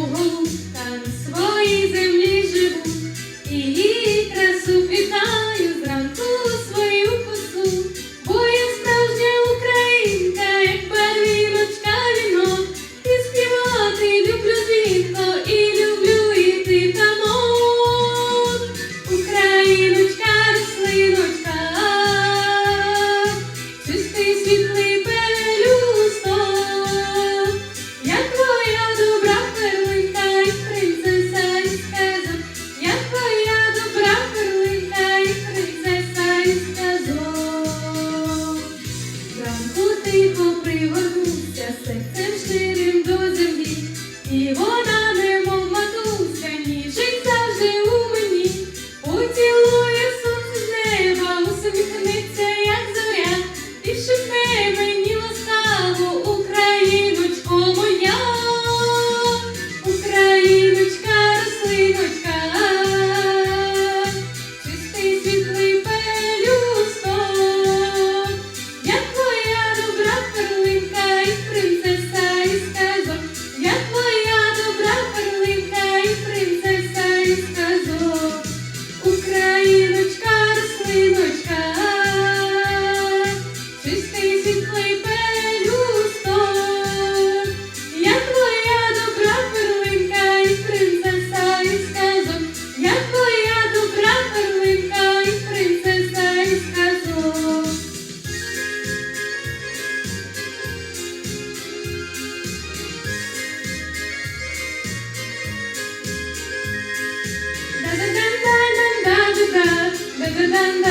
на своїй землі живу, і її красу вітаю зранку свою косу, бо я справжня українка, як барвіночка вінок, і співати люблю дзвінко, і люблю іти тамок. Україночка, рослиночка, чистий світлий and